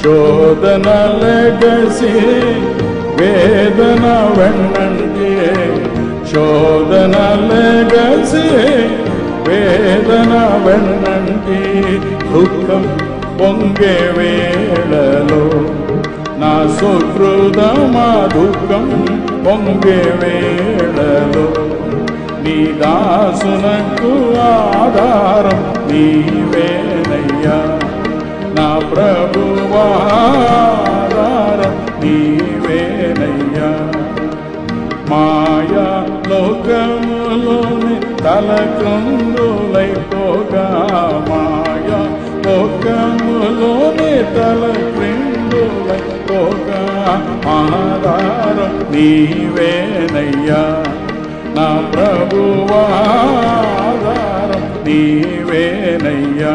శోధన లెగసి వేదన వెన్నంటే శోధన లెగసి వేదన వెన్నంటే దుఃఖం పొంగే వేళలో నా సుహృదమా దుఃఖం పొంగే వేళలో నీ దాసునకు ఆధారం నీవేనయ్యా. నా నీవేనయ్యా. మాయా లోకములోని తలక్రిందులైపోగా మాయా లోకములోని తలక్రిందులైపోగా ఆధార నీవేనయ్యా. నా ప్రభువాధారం నీవేనయ్యా.